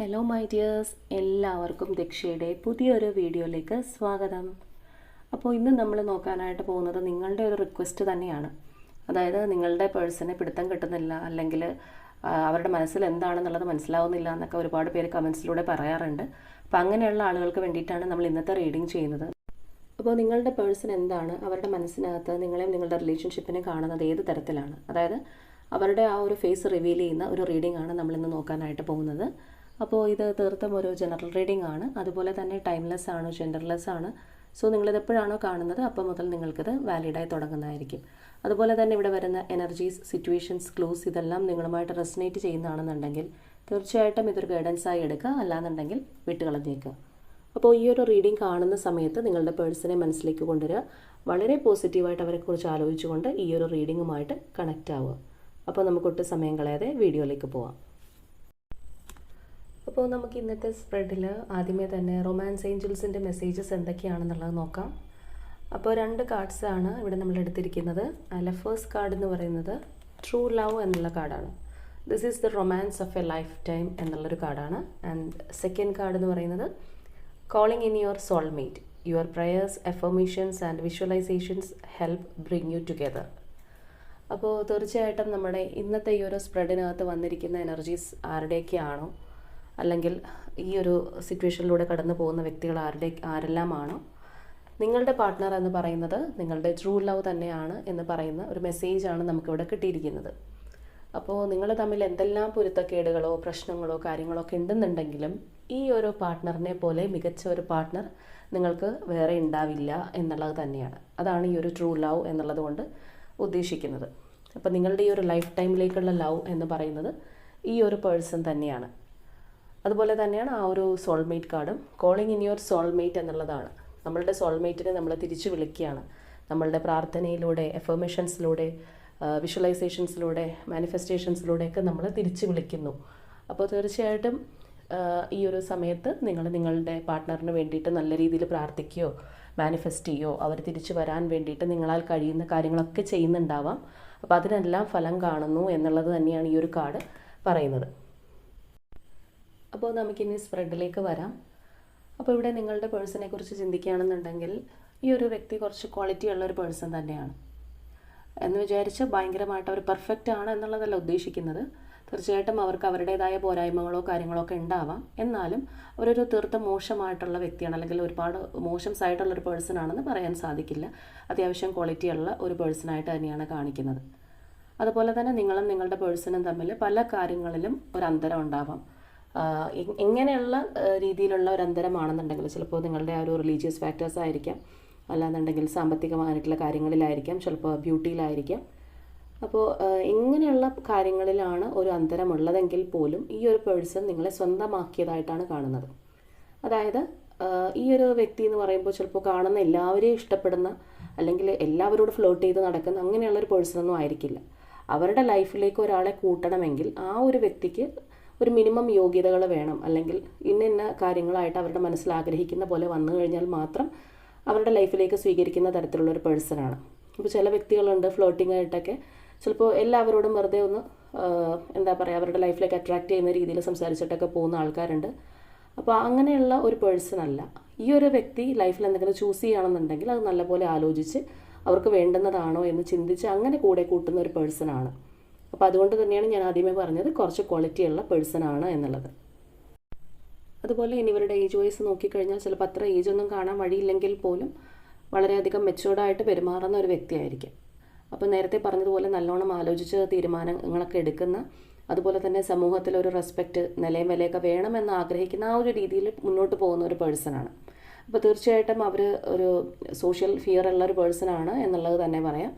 Hello my dears എല്ലാവർക്കും ദക്ഷയുടെ പുതിയൊരു വീഡിയോയിലേക്ക് സ്വാഗതം. അപ്പോൾ ഇന്ന് നമ്മൾ നോക്കാനായിട്ട് പോകുന്നത് നിങ്ങളുടെ ഒരു റിക്വസ്റ്റ് തന്നെയാണ്. അതായത് നിങ്ങളുടെ പേഴ്സണെ പിടുത്തം കിട്ടുന്നില്ല അല്ലെങ്കിൽ അവരുടെ മനസ്സിൽ എന്താണെന്നുള്ളത് മനസ്സിലാവുന്നില്ല എന്നൊക്കെ ഒരുപാട് പേര് കമൻസിലൂടെ പറയാറുണ്ട്. അപ്പോൾ അങ്ങനെയുള്ള ആളുകൾക്ക് വേണ്ടിയിട്ടാണ് നമ്മൾ ഇന്നത്തെ റീഡിംഗ് ചെയ്യുന്നത്. അപ്പോൾ നിങ്ങളുടെ പേഴ്സൺ എന്താണ് അവരുടെ മനസ്സിനകത്ത് നിങ്ങളെയും നിങ്ങളുടെ റിലേഷൻഷിപ്പിനെ കാണുന്നത് ഏത് തരത്തിലാണ്? അതായത് അവരുടെ ആ ഒരു ഫേസ് റിവീൽ ചെയ്യുന്ന ഒരു റീഡിംഗ് ആണ് നമ്മൾ ഇന്ന് നോക്കാനായിട്ട് പോകുന്നത്. അപ്പോൾ ഇത് തീർത്തും ഒരു ജനറൽ റീഡിംഗ് ആണ്. അതുപോലെ തന്നെ ടൈംലെസ് ആണ് ജെൻഡർലെസ് ആണ്? സോ നിങ്ങളിത് എപ്പോഴാണോ കാണുന്നത് അപ്പോൾ മുതൽ നിങ്ങൾക്കിത് വാലിഡായി തുടങ്ങുന്നതായിരിക്കും. അതുപോലെ തന്നെ ഇവിടെ വരുന്ന എനർജീസ് സിറ്റുവേഷൻസ് ക്ലൂസ് ഇതെല്ലാം നിങ്ങളുമായിട്ട് റെസിനേറ്റ് ചെയ്യുന്നതാണെന്നുണ്ടെങ്കിൽ തീർച്ചയായിട്ടും ഇതൊരു ഗൈഡൻസ് ആയി എടുക്കുക. അല്ലാന്നുണ്ടെങ്കിൽ വിട്ടുകളഞ്ഞേക്കുക. അപ്പോൾ ഈ ഒരു റീഡിംഗ് കാണുന്ന സമയത്ത് നിങ്ങളുടെ പേഴ്സണെ മനസ്സിലേക്ക് കൊണ്ടുവരിക. വളരെ പോസിറ്റീവായിട്ട് അവരെക്കുറിച്ച് ആലോചിച്ചുകൊണ്ട് ഈ ഒരു റീഡിങ്ങുമായിട്ട് കണക്റ്റ് ആവുക. അപ്പോൾ നമുക്കൊട്ട് സമയം കളയാതെ വീഡിയോയിലേക്ക് പോവാം. അപ്പോൾ നമുക്ക് ഇന്നത്തെ സ്പ്രെഡിൽ ആദ്യമേ തന്നെ റൊമാൻസ് ഏഞ്ചൽസിന്റെ മെസ്സേജസ് എന്തൊക്കെയാണെന്നുള്ളത് നോക്കാം. അപ്പോൾ രണ്ട് കാർഡ്സാണ് ഇവിടെ നമ്മൾ എടുത്തിരിക്കുന്നത്. അതിലെ ഫേസ്റ്റ് കാർഡ് എന്ന് പറയുന്നത് ട്രൂ ലവ് എന്നുള്ള കാർഡാണ് this is the romance of a lifetime എന്നുള്ളൊരു കാർഡാണ് ആൻഡ് സെക്കൻഡ് കാർഡ് എന്ന് പറയുന്നത് calling in your soulmate your prayers affirmations and visualisations help bring you together അപ്പോൾ തീർച്ചയായിട്ടും നമ്മുടെ ഇന്നത്തെ ഈ ഒരു സ്പ്രെഡിനകത്ത് വന്നിരിക്കുന്ന എനർജീസ് ആരുടെയൊക്കെയാണോ? അല്ലെങ്കിൽ ഈ ഒരു സിറ്റുവേഷനിലൂടെ കടന്നു പോകുന്ന വ്യക്തികൾ ആരുടെ ആരെല്ലാമാണോ നിങ്ങളുടെ പാർട്ട്ണർ എന്ന് പറയുന്നത് നിങ്ങളുടെ ട്രൂ ലവ് തന്നെയാണ് എന്ന് പറയുന്ന ഒരു മെസ്സേജാണ് നമുക്കിവിടെ കിട്ടിയിരിക്കുന്നത്. അപ്പോൾ നിങ്ങൾ തമ്മിൽ എന്തെല്ലാം പൊരുത്തക്കേടുകളോ പ്രശ്നങ്ങളോ കാര്യങ്ങളോ ഒക്കെ ഉണ്ടെന്നുണ്ടെങ്കിലും ഈ ഒരു പാർട്ട്ണറിനെ പോലെ മികച്ച ഒരു പാർട്ട്ണർ നിങ്ങൾക്ക് വേറെ ഉണ്ടാവില്ല എന്നുള്ളത് തന്നെയാണ്. അതാണ് ഈ ഒരു ട്രൂ ലവ് എന്നുള്ളത് കൊണ്ട് ഉദ്ദേശിക്കുന്നത്. അപ്പോൾ നിങ്ങളുടെ ഈ ഒരു ലൈഫ് ടൈമിലേക്കുള്ള ലവ് എന്ന് പറയുന്നത് ഈ ഒരു പേഴ്സൺ തന്നെയാണ്. അതുപോലെ തന്നെയാണ് ആ ഒരു സോൾമേറ്റ് കാർഡും കോളിംഗ് ഇൻ യുവർ സോൾമേറ്റ് എന്നുള്ളതാണ്. നമ്മളുടെ സോൾമേറ്റിനെ നമ്മൾ തിരിച്ചു വിളിക്കുകയാണ്. നമ്മളുടെ പ്രാർത്ഥനയിലൂടെ എഫർമേഷൻസിലൂടെ വിഷ്വലൈസേഷൻസിലൂടെ മാനിഫെസ്റ്റേഷൻസിലൂടെയൊക്കെ നമ്മൾ തിരിച്ചു വിളിക്കുന്നു. അപ്പോൾ തീർച്ചയായിട്ടും ഈ ഒരു സമയത്ത് നിങ്ങൾ നിങ്ങളുടെ പാർട്ട്ണറിന് വേണ്ടിയിട്ട് നല്ല രീതിയിൽ പ്രാർത്ഥിക്കുകയോ മാനിഫെസ്റ്റ് ചെയ്യുകയോ അവർ തിരിച്ചു വരാൻ വേണ്ടിയിട്ട് നിങ്ങളാൽ കഴിയുന്ന കാര്യങ്ങളൊക്കെ ചെയ്യുന്നുണ്ടാവാം. അപ്പോൾ അതിനെല്ലാം ഫലം കാണുന്നു എന്നുള്ളത് തന്നെയാണ് ഈ ഒരു കാർഡ് പറയുന്നത്. അപ്പോൾ നമുക്കിനി സ്പ്രെഡിലേക്ക് വരാം. അപ്പോൾ ഇവിടെ നിങ്ങളുടെ പേഴ്സണെ കുറിച്ച് ചിന്തിക്കുകയാണെന്നുണ്ടെങ്കിൽ ഈ ഒരു വ്യക്തി കുറച്ച് ക്വാളിറ്റി ഉള്ള ഒരു പേഴ്സൺ തന്നെയാണ്. എന്ന് വിചാരിച്ച് ഭയങ്കരമായിട്ട് അവർ പെർഫെക്റ്റ് ആണ് എന്നുള്ളതല്ല ഉദ്ദേശിക്കുന്നത്. തീർച്ചയായിട്ടും അവർക്ക് അവരുടേതായ പോരായ്മകളോ കാര്യങ്ങളോ ഒക്കെ ഉണ്ടാവാം. എന്നാലും അവരൊരു തീർത്തും മോശമായിട്ടുള്ള വ്യക്തിയാണ് അല്ലെങ്കിൽ ഒരുപാട് മോശം സൈഡുള്ള ഒരു പേഴ്സൺ ആണെന്ന് പറയാൻ സാധിക്കില്ല. അത്യാവശ്യം ക്വാളിറ്റി ഉള്ള ഒരു പേഴ്സണായിട്ട് തന്നെയാണ് കാണിക്കുന്നത്. അതുപോലെ തന്നെ നിങ്ങളും നിങ്ങളുടെ പേഴ്സണും തമ്മിൽ പല കാര്യങ്ങളിലും ഒരു അന്തരം ഉണ്ടാവാം. എങ്ങനെയുള്ള രീതിയിലുള്ള ഒരു അന്തരമാണെന്നുണ്ടെങ്കിൽ ചിലപ്പോൾ നിങ്ങളുടെ ആ ഒരു റിലീജിയസ് ഫാക്ടേഴ്സ് ആയിരിക്കാം. അല്ലാന്നുണ്ടെങ്കിൽ സാമ്പത്തികമായിട്ടുള്ള കാര്യങ്ങളിലായിരിക്കാം ചിലപ്പോൾ ബ്യൂട്ടിയിലായിരിക്കാം അപ്പോൾ ഇങ്ങനെയുള്ള കാര്യങ്ങളിലാണ് ഒരു അന്തരമുള്ളതെങ്കിൽ പോലും ഈ ഒരു പേഴ്സൺ നിങ്ങളെ സ്വന്തമാക്കിയതായിട്ടാണ് കാണുന്നത്. അതായത് ഈ ഒരു വ്യക്തി എന്ന് പറയുമ്പോൾ ചിലപ്പോൾ കാണുന്ന എല്ലാവരെയും ഇഷ്ടപ്പെടുന്ന അല്ലെങ്കിൽ എല്ലാവരോടും ഫ്ലോട്ട് ചെയ്ത് നടക്കുന്ന അങ്ങനെയുള്ള ഒരു പേഴ്സൺ ഒന്നും ആയിരിക്കില്ല. അവരുടെ ലൈഫിലേക്ക് ഒരാളെ കൂട്ടണമെങ്കിൽ ആ ഒരു വ്യക്തിക്ക് ഒരു മിനിമം യോഗ്യതകൾ വേണം. അല്ലെങ്കിൽ ഇന്ന ഇന്ന കാര്യങ്ങളായിട്ട് അവരുടെ മനസ്സിൽ ആഗ്രഹിക്കുന്ന പോലെ വന്നു കഴിഞ്ഞാൽ മാത്രം അവരുടെ ലൈഫിലേക്ക് സ്വീകരിക്കുന്ന തരത്തിലുള്ള ഒരു പേഴ്സണാണ് ഇപ്പോൾ ചില വ്യക്തികളുണ്ട് ഫ്ലോട്ടിംഗ് ആയിട്ടൊക്കെ. ചിലപ്പോൾ എല്ലാവരോടും വെറുതെ ഒന്ന് എന്താ പറയുക അവരുടെ ലൈഫിലേക്ക് അട്രാക്റ്റ് ചെയ്യുന്ന രീതിയിൽ സംസാരിച്ചിട്ടൊക്കെ പോകുന്ന ആൾക്കാരുണ്ട്. അപ്പോൾ അങ്ങനെയുള്ള ഒരു പേഴ്സൺ അല്ല. ഈ ഒരു വ്യക്തി ലൈഫിൽ എന്തെങ്കിലും ചൂസ് ചെയ്യുകയാണെന്നുണ്ടെങ്കിൽ അത് നല്ലപോലെ ആലോചിച്ച് അവർക്ക് വേണ്ടുന്നതാണോ എന്ന് ചിന്തിച്ച് അങ്ങനെ കൂടെ കൂട്ടുന്ന ഒരു പേഴ്സൺ ആണ്. അപ്പോൾ അതുകൊണ്ട് തന്നെയാണ് ഞാൻ ആദ്യമേ പറഞ്ഞത് കുറച്ച് ക്വാളിറ്റി ഉള്ള പേഴ്സൺ ആണ് എന്നുള്ളത്. അതുപോലെ ഇനി ഇവരുടെ ഏജ് വൈസ് നോക്കിക്കഴിഞ്ഞാൽ ചിലപ്പോൾ അത്ര ഏജ് ഒന്നും കാണാൻ വഴിയില്ലെങ്കിൽ പോലും വളരെയധികം മെച്ചുവേർഡായിട്ട് പെരുമാറുന്ന ഒരു വ്യക്തിയായിരിക്കും. അപ്പോൾ നേരത്തെ പറഞ്ഞതുപോലെ നല്ലോണം ആലോചിച്ച് തീരുമാനങ്ങളൊക്കെ എടുക്കുന്ന അതുപോലെ തന്നെ സമൂഹത്തിൽ ഒരു റെസ്പെക്റ്റ് നിലയും വിലയൊക്കെ വേണമെന്ന് ആഗ്രഹിക്കുന്ന ആ ഒരു രീതിയിൽ മുന്നോട്ട് പോകുന്ന ഒരു പേഴ്സണാണ് അപ്പോൾ തീർച്ചയായിട്ടും അവർ ഒരു സോഷ്യൽ ഫിയർ ഉള്ള ഒരു പേഴ്സണാണ് എന്നുള്ളത് തന്നെ പറയാം.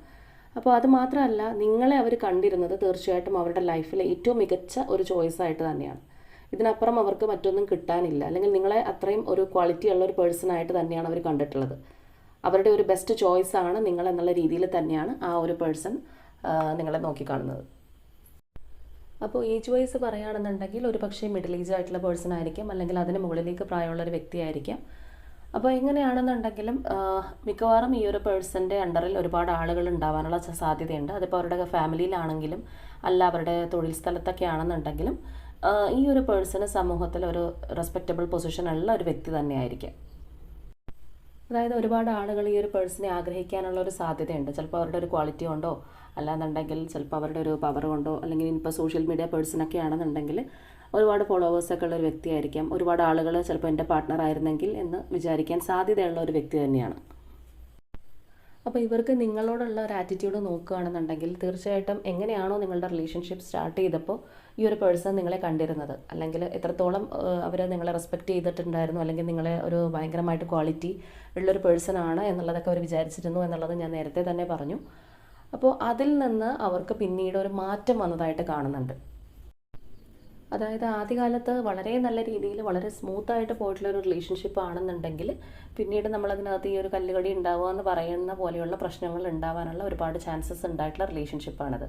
അപ്പോൾ അത് മാത്രമല്ല നിങ്ങളെ അവർ കണ്ടിരുന്നത് തീർച്ചയായിട്ടും അവരുടെ ലൈഫിലെ ഏറ്റവും മികച്ച ഒരു ചോയ്സ് ആയിട്ട് തന്നെയാണ്. ഇതിനപ്പുറം അവർക്ക് മറ്റൊന്നും കിട്ടാനില്ല. അല്ലെങ്കിൽ നിങ്ങളെ അത്രയും ഒരു ക്വാളിറ്റി ഉള്ള ഒരു പേഴ്സൺ ആയിട്ട് തന്നെയാണ് അവർ കണ്ടിട്ടുള്ളത്. അവരുടെ ഒരു ബെസ്റ്റ് ചോയ്സ് ആണ് നിങ്ങൾ എന്നുള്ള രീതിയിൽ തന്നെയാണ് ആ ഒരു പേഴ്സൺ നിങ്ങളെ നോക്കിക്കാണുന്നത്. അപ്പോൾ ഏജ് വൈസ് പറയുകയാണെന്നുണ്ടെങ്കിൽ ഒരു പക്ഷേ മിഡിൽ ഏജ് ആയിട്ടുള്ള പേഴ്സൺ ആയിരിക്കാം. അല്ലെങ്കിൽ അതിന് മുകളിലേക്ക് പ്രായമുള്ള ഒരു വ്യക്തിയായിരിക്കാം അപ്പോൾ എങ്ങനെയാണെന്നുണ്ടെങ്കിലും മിക്കവാറും ഈ ഒരു പേഴ്സന്റെ അണ്ടറിൽ ഒരുപാട് ആളുകൾ ഉണ്ടാവാനുള്ള സാധ്യതയുണ്ട്. അതിപ്പോൾ അവരുടെ ഫാമിലിയിലാണെങ്കിലും അല്ല അവരുടെ തൊഴിൽ സ്ഥലത്തൊക്കെ ആണെന്നുണ്ടെങ്കിലും ഈ ഒരു പേഴ്സണ് സമൂഹത്തിൽ ഒരു റെസ്പെക്റ്റബിൾ പൊസിഷനുള്ള ഒരു വ്യക്തി തന്നെയായിരിക്കും. അതായത് ഒരുപാട് ആളുകൾ ഈ ഒരു പേഴ്സണെ ആഗ്രഹിക്കാനുള്ള ഒരു സാധ്യതയുണ്ട്. ചിലപ്പോൾ അവരുടെ ഒരു ക്വാളിറ്റി കൊണ്ടോ അല്ലാന്നുണ്ടെങ്കിൽ ചിലപ്പോൾ അവരുടെ ഒരു പവർ കൊണ്ടോ അല്ലെങ്കിൽ ഇപ്പോൾ സോഷ്യൽ മീഡിയ പേഴ്സണൊക്കെ ആണെന്നുണ്ടെങ്കിൽ ഒരുപാട് ഫോളോവേഴ്സൊക്കെ ഉള്ള ഒരു വ്യക്തിയായിരിക്കാം. ഒരുപാട് ആളുകൾ ചിലപ്പോൾ എന്റെ പാർട്ട്ണർ ആയിരുന്നെങ്കിൽ എന്ന് വിചാരിക്കാൻ സാധ്യതയുള്ള ഒരു വ്യക്തി തന്നെയാണ്. അപ്പോൾ ഇവർക്ക് നിങ്ങളോടുള്ള ഒരു ആറ്റിറ്റ്യൂഡ് നോക്കുകയാണെന്നുണ്ടെങ്കിൽ തീർച്ചയായിട്ടും എങ്ങനെയാണോ നിങ്ങളുടെ റിലേഷൻഷിപ്പ് സ്റ്റാർട്ട് ചെയ്തപ്പോൾ ഈ ഒരു പേഴ്സൺ നിങ്ങളെ കണ്ടിരുന്നത്. അല്ലെങ്കിൽ എത്രത്തോളം അവർ നിങ്ങളെ റെസ്പെക്റ്റ് ചെയ്തിട്ടുണ്ടായിരുന്നു അല്ലെങ്കിൽ നിങ്ങളെ ഒരു ഭയങ്കരമായിട്ട് ക്വാളിറ്റി ഉള്ളൊരു പേഴ്സൺ ആണ് എന്നുള്ളതൊക്കെ അവർ വിചാരിച്ചിരുന്നു എന്നുള്ളത് ഞാൻ നേരത്തെ തന്നെ പറഞ്ഞു. അപ്പോൾ അതിൽ നിന്ന് അവർക്ക് പിന്നീട് ഒരു മാറ്റം വന്നതായിട്ട് കാണുന്നുണ്ട്. അതായത് ആദ്യകാലത്ത് വളരെ നല്ല രീതിയിൽ വളരെ സ്മൂത്തായിട്ട് പോയിട്ടുള്ള ഒരു റിലേഷൻഷിപ്പ് ആണെന്നുണ്ടെങ്കിൽ പിന്നീട് നമ്മളതിനകത്ത് ഈ ഒരു കല്ലുകടി ഉണ്ടാവുക എന്ന് പറയുന്ന പോലെയുള്ള പ്രശ്നങ്ങൾ ഉണ്ടാവാനുള്ള ഒരുപാട് ചാൻസസ് ഉണ്ടായിട്ടുള്ള റിലേഷൻഷിപ്പാണത്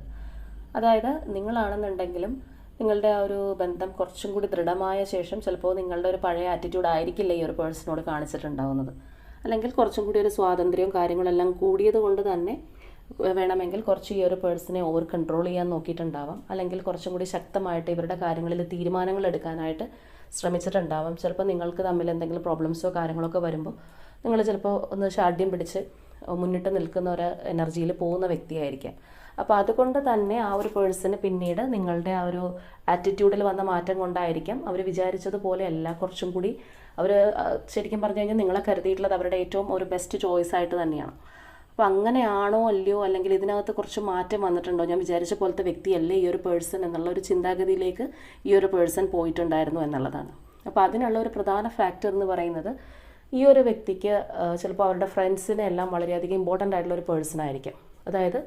അതായത് നിങ്ങളാണെന്നുണ്ടെങ്കിലും നിങ്ങളുടെ ആ ഒരു ബന്ധം കുറച്ചും കൂടി ദൃഢമായ ശേഷം ചിലപ്പോൾ നിങ്ങളുടെ ഒരു പഴയ ആറ്റിറ്റ്യൂഡ് ആയിരിക്കില്ല ഈ ഒരു പേഴ്സണോട് കാണിച്ചിട്ടുണ്ടാവുന്നത്. അല്ലെങ്കിൽ കുറച്ചും കൂടി ഒരു സ്വാതന്ത്ര്യവും കാര്യങ്ങളെല്ലാം കൂടിയത് കൊണ്ട് തന്നെ വേണമെങ്കിൽ കുറച്ച് ഈ ഒരു പേഴ്സണെ ഓവർ കൺട്രോൾ ചെയ്യാൻ നോക്കിയിട്ടുണ്ടാവാം. അല്ലെങ്കിൽ കുറച്ചും കൂടി ശക്തമായിട്ട് ഇവരുടെ കാര്യങ്ങളിൽ തീരുമാനങ്ങൾ എടുക്കാനായിട്ട് ശ്രമിച്ചിട്ടുണ്ടാവാം. ചിലപ്പോൾ നിങ്ങൾക്ക് തമ്മിൽ എന്തെങ്കിലും പ്രോബ്ലംസോ കാര്യങ്ങളോ ഒക്കെ വരുമ്പോൾ നിങ്ങൾ ചിലപ്പോൾ ഒന്ന് ഷാഢ്യം പിടിച്ച് മുന്നിട്ട് നിൽക്കുന്ന ഒരു എനർജിയിൽ പോകുന്ന വ്യക്തിയായിരിക്കാം. അപ്പോൾ അതുകൊണ്ട് തന്നെ ആ ഒരു പേഴ്സണ് പിന്നീട് നിങ്ങളുടെ ആ ഒരു ആറ്റിറ്റ്യൂഡിൽ വന്ന മാറ്റം കൊണ്ടായിരിക്കാം അവർ വിചാരിച്ചതുപോലെയല്ല കുറച്ചും കൂടി അവർ ശരിക്കും പറഞ്ഞു കഴിഞ്ഞാൽ നിങ്ങളെ കരുതിയിട്ടുള്ളത് അവരുടെ ഏറ്റവും ഒരു ബെസ്റ്റ് ചോയ്സ് ആയിട്ട് തന്നെയാണ്. അപ്പോൾ അങ്ങനെയാണോ അല്ലയോ? അല്ലെങ്കിൽ ഇതിനകത്ത് കുറച്ച് മാറ്റം വന്നിട്ടുണ്ടോ? ഞാൻ വിചാരിച്ച പോലത്തെ വ്യക്തിയല്ലേ ഈ ഒരു പേഴ്സൺ എന്നുള്ള ഒരു ചിന്താഗതിയിലേക്ക് ഈ ഒരു പേഴ്സൺ പോയിട്ടുണ്ടായിരുന്നു എന്നുള്ളതാണ്. അപ്പോൾ അതിനുള്ള ഒരു പ്രധാന ഫാക്ടർ എന്ന് പറയുന്നത് ഈ ഒരു വ്യക്തിക്ക് ചിലപ്പോൾ അവരുടെ ഫ്രണ്ട്സിനെ എല്ലാം വളരെയധികം ഇമ്പോർട്ടന്റ് ആയിട്ടുള്ള ഒരു പേഴ്സൺ ആയിരിക്കും. അതായത്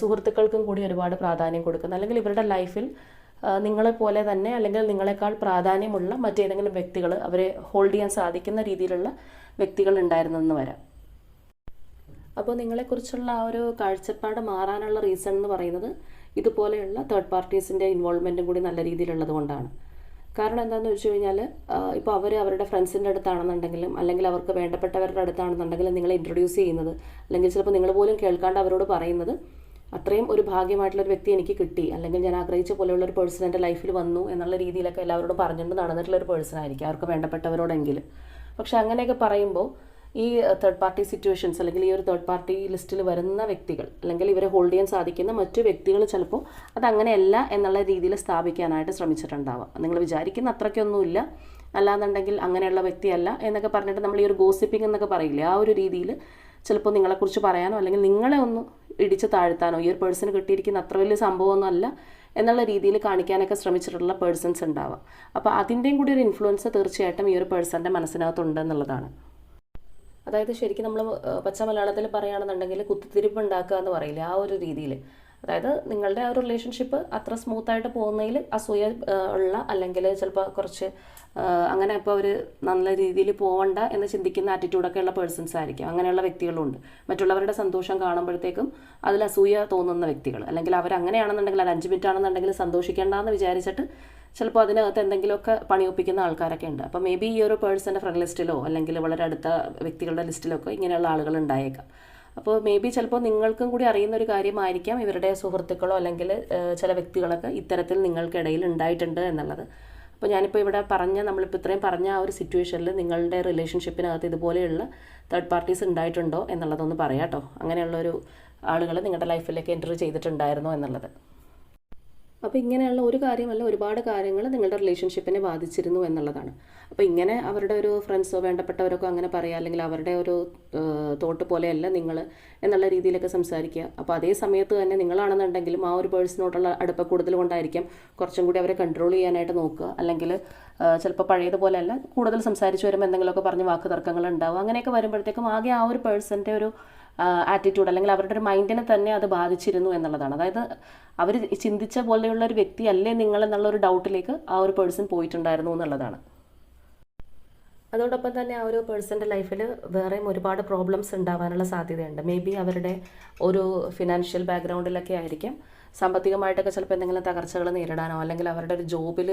സുഹൃത്തുക്കൾക്കും കൂടി ഒരുപാട് പ്രാധാന്യം കൊടുക്കുന്ന അല്ലെങ്കിൽ ഇവരുടെ ലൈഫിൽ നിങ്ങളെപ്പോലെ തന്നെ അല്ലെങ്കിൽ നിങ്ങളെക്കാൾ പ്രാധാന്യമുള്ള മറ്റേതെങ്കിലും വ്യക്തികൾ അവരെ ഹോൾഡ് ചെയ്യാൻ സാധിക്കുന്ന രീതിയിലുള്ള വ്യക്തികൾ ഉണ്ടായിരുന്നെന്ന് വരാം. അപ്പോൾ നിങ്ങളെക്കുറിച്ചുള്ള ആ ഒരു കാഴ്ചപ്പാട് മാറാനുള്ള റീസൺ എന്ന് പറയുന്നത് ഇതുപോലെയുള്ള തേർഡ് പാർട്ടീസിന്റെ ഇൻവോൾവ്മെന്റും കൂടി നല്ല രീതിയിലുള്ളത് കൊണ്ടാണ്. കാരണം എന്താണെന്ന് വെച്ച് കഴിഞ്ഞാൽ ഇപ്പോൾ അവർ അവരുടെ ഫ്രണ്ട്സിന്റെ അടുത്താണെന്നുണ്ടെങ്കിലും അല്ലെങ്കിൽ അവർക്ക് വേണ്ടപ്പെട്ടവരുടെ അടുത്താണെന്നുണ്ടെങ്കിലും നിങ്ങളെ ഇൻട്രൊഡ്യൂസ് ചെയ്യുന്നത് അല്ലെങ്കിൽ ചിലപ്പോൾ നിങ്ങൾ പോലും കേൾക്കാണ്ട് അവരോട് പറയുന്നത് അത്രയും ഒരു ഭാഗ്യമായിട്ടുള്ള ഒരു വ്യക്തി എനിക്ക് കിട്ടി അല്ലെങ്കിൽ ഞാൻ ആഗ്രഹിച്ച പോലെയുള്ള ഒരു പേഴ്സൺ എന്റെ ലൈഫിൽ വന്നു എന്നുള്ള രീതിയിലൊക്കെ എല്ലാവരോടും പറഞ്ഞുകൊണ്ട് നടന്നിട്ടുള്ള ഒരു പേഴ്സൺ ആയിരിക്കും അവർക്ക് വേണ്ടപ്പെട്ടവരോടെങ്കിലും പക്ഷെ അങ്ങനെയൊക്കെ പറയുമ്പോൾ ഈ തേർഡ് പാർട്ടി സിറ്റുവേഷൻസ് അല്ലെങ്കിൽ ഈ ഒരു തേർഡ് പാർട്ടി ലിസ്റ്റിൽ വരുന്ന വ്യക്തികൾ അല്ലെങ്കിൽ ഇവരെ ഹോൾഡ് ചെയ്യാൻ സാധിക്കുന്ന മറ്റു വ്യക്തികൾ ചിലപ്പോൾ അതങ്ങനെയല്ല എന്നുള്ള രീതിയിൽ സ്ഥാപിക്കാനായിട്ട് ശ്രമിച്ചിട്ടുണ്ടാവാം. നിങ്ങൾ വിചാരിക്കുന്ന അത്രയ്ക്കൊന്നുമില്ല. അല്ലാന്നുണ്ടെങ്കിൽ അങ്ങനെയുള്ള വ്യക്തിയല്ല എന്നൊക്കെ പറഞ്ഞിട്ട് നമ്മൾ ഈ ഒരു ഗോസിപ്പിംഗ് എന്നൊക്കെ പറയില്ലേ ആ ഒരു രീതിയിൽ ചിലപ്പോൾ നിങ്ങളെക്കുറിച്ച് പറയാനോ അല്ലെങ്കിൽ നിങ്ങളെ ഒന്ന് ഇടിച്ച് താഴ്ത്താനോ ഈ ഒരു പേഴ്സൺ കിട്ടിയിരിക്കുന്ന അത്ര വലിയ സംഭവമൊന്നും അല്ല എന്നുള്ള രീതിയിൽ കാണിക്കാനൊക്കെ ശ്രമിച്ചിട്ടുള്ള പേഴ്സൺസ് ഉണ്ടാവാം. അപ്പോൾ അതിന്റെയും കൂടി ഒരു ഇൻഫ്ലുവൻസ് തീർച്ചയായിട്ടും ഈ ഒരു പേഴ്സന്റെ മനസ്സിനകത്തുണ്ട് എന്നുള്ളതാണ്. അതായത് ശരിക്കും നമ്മൾ പച്ച മലയാളത്തിൽ പറയുകയാണെന്നുണ്ടെങ്കിൽ കുത്തിത്തിരിപ്പ് ഉണ്ടാക്കുക എന്ന് പറയില്ലേ? ആ ഒരു രീതിയിൽ അതായത് നിങ്ങളുടെ ആ ഒരു റിലേഷൻഷിപ്പ് അത്ര സ്മൂത്തായിട്ട് പോകുന്നതിൽ അസൂയ ഉള്ള അല്ലെങ്കിൽ ചിലപ്പോൾ കുറച്ച് അങ്ങനെ ഇപ്പോൾ അവർ നല്ല രീതിയിൽ പോവണ്ട എന്ന് ചിന്തിക്കുന്ന ആറ്റിറ്റ്യൂഡൊക്കെ ഉള്ള പേഴ്സൺസ് ആയിരിക്കും. അങ്ങനെയുള്ള വ്യക്തികളുണ്ട്. മറ്റുള്ളവരുടെ സന്തോഷം കാണുമ്പോഴത്തേക്കും അതിൽ അസൂയ തോന്നുന്ന വ്യക്തികൾ. അല്ലെങ്കിൽ അവർ അങ്ങനെയാണെന്നുണ്ടെങ്കിൽ അത് അഞ്ച് മിനിറ്റ് ആണെന്നുണ്ടെങ്കിൽ സന്തോഷിക്കേണ്ടെന്ന് വിചാരിച്ചിട്ട് ചിലപ്പോൾ അതിനകത്ത് എന്തെങ്കിലുമൊക്കെ പണിയൊപ്പിക്കുന്ന ആൾക്കാരൊക്കെ ഉണ്ട്. അപ്പോൾ മേ ബി ഈ ഒരു പേഴ്സന്റെ ഫ്രണ്ട് ലിസ്റ്റിലോ അല്ലെങ്കിൽ വളരെ അടുത്ത വ്യക്തികളുടെ ലിസ്റ്റിലൊക്കെ ഇങ്ങനെയുള്ള ആളുകൾ ഉണ്ടായേക്കാം. അപ്പോൾ മേ ബി ചിലപ്പോൾ നിങ്ങൾക്കും കൂടി അറിയുന്ന ഒരു കാര്യമായിരിക്കാം ഇവരുടെ സുഹൃത്തുക്കളോ അല്ലെങ്കിൽ ചില വ്യക്തികളൊക്കെ ഇത്തരത്തിൽ നിങ്ങൾക്കിടയിൽ ഉണ്ടായിട്ടുണ്ട് എന്നുള്ളത്. അപ്പോൾ ഞാനിപ്പോൾ ഇവിടെ പറഞ്ഞ നമ്മളിപ്പോൾ ഇത്രയും പറഞ്ഞ ആ ഒരു സിറ്റുവേഷനിൽ നിങ്ങളുടെ റിലേഷൻഷിപ്പിനകത്ത് ഇതുപോലെയുള്ള തേർഡ് പാർട്ടീസ് ഉണ്ടായിട്ടുണ്ടോ എന്നുള്ളതൊന്ന് പറയാം കേട്ടോ. അങ്ങനെയുള്ളൊരു ആളുകൾ നിങ്ങളുടെ ലൈഫിലേക്ക് എന്റർ ചെയ്തിട്ടുണ്ടായിരുന്നോ എന്നുള്ളത്. അപ്പോൾ ഇങ്ങനെയുള്ള ഒരു കാര്യമല്ല ഒരുപാട് കാര്യങ്ങൾ നിങ്ങളുടെ റിലേഷൻഷിപ്പിനെ ബാധിച്ചിരുന്നു എന്നുള്ളതാണ്. അപ്പോൾ ഇങ്ങനെ അവരുടെ ഒരു ഫ്രണ്ട്സോ വേണ്ടപ്പെട്ടവരൊക്കെ അങ്ങനെ പറയുക അല്ലെങ്കിൽ അവരുടെ ഒരു തോട്ട് പോലെയല്ല നിങ്ങൾ എന്നുള്ള രീതിയിലൊക്കെ സംസാരിക്കുക. അപ്പോൾ അതേ സമയത്ത് തന്നെ നിങ്ങളാണെന്നുണ്ടെങ്കിലും ആ ഒരു പേഴ്സണോടുള്ള അടുപ്പ കൂടുതൽ കൊണ്ടായിരിക്കാം കുറച്ചും കൂടി അവരെ കൺട്രോൾ ചെയ്യാനായിട്ട് നോക്കുക. അല്ലെങ്കിൽ ചിലപ്പോൾ പഴയതുപോലെ അല്ല കൂടുതൽ സംസാരിച്ചു വരുമ്പോൾ എന്തെങ്കിലുമൊക്കെ പറഞ്ഞ് വാക്ക് തർക്കങ്ങൾ ഉണ്ടാവും. അങ്ങനെയൊക്കെ വരുമ്പോഴത്തേക്കും ആകെ ആ ഒരു പേഴ്സന്റെ ഒരു ആറ്റിറ്റ്യൂഡ് അല്ലെങ്കിൽ അവരുടെ ഒരു മൈൻഡിനെ തന്നെ അത് ബാധിച്ചിരുന്നു എന്നുള്ളതാണ്. അതായത് അവർ ചിന്തിച്ച പോലെയുള്ള ഒരു വ്യക്തി അല്ലേ നിങ്ങൾ എന്നുള്ള ഒരു ഡൗട്ടിലേക്ക് ആ ഒരു പേഴ്സൺ പോയിട്ടുണ്ടായിരുന്നു എന്നുള്ളതാണ്. അതോടൊപ്പം തന്നെ ആ ഒരു പേഴ്സന്റെ ലൈഫിൽ വേറെയും ഒരുപാട് പ്രോബ്ലംസ് ഉണ്ടാവാനുള്ള സാധ്യതയുണ്ട്. മേ ബി അവരുടെ ഒരു ഫിനാൻഷ്യൽ ബാക്ക്ഗ്രൗണ്ടിലൊക്കെ ആയിരിക്കാം. സാമ്പത്തികമായിട്ടൊക്കെ ചിലപ്പോൾ എന്തെങ്കിലും തകർച്ചകൾ നേരിടാനോ അല്ലെങ്കിൽ അവരുടെ ഒരു ജോബിൽ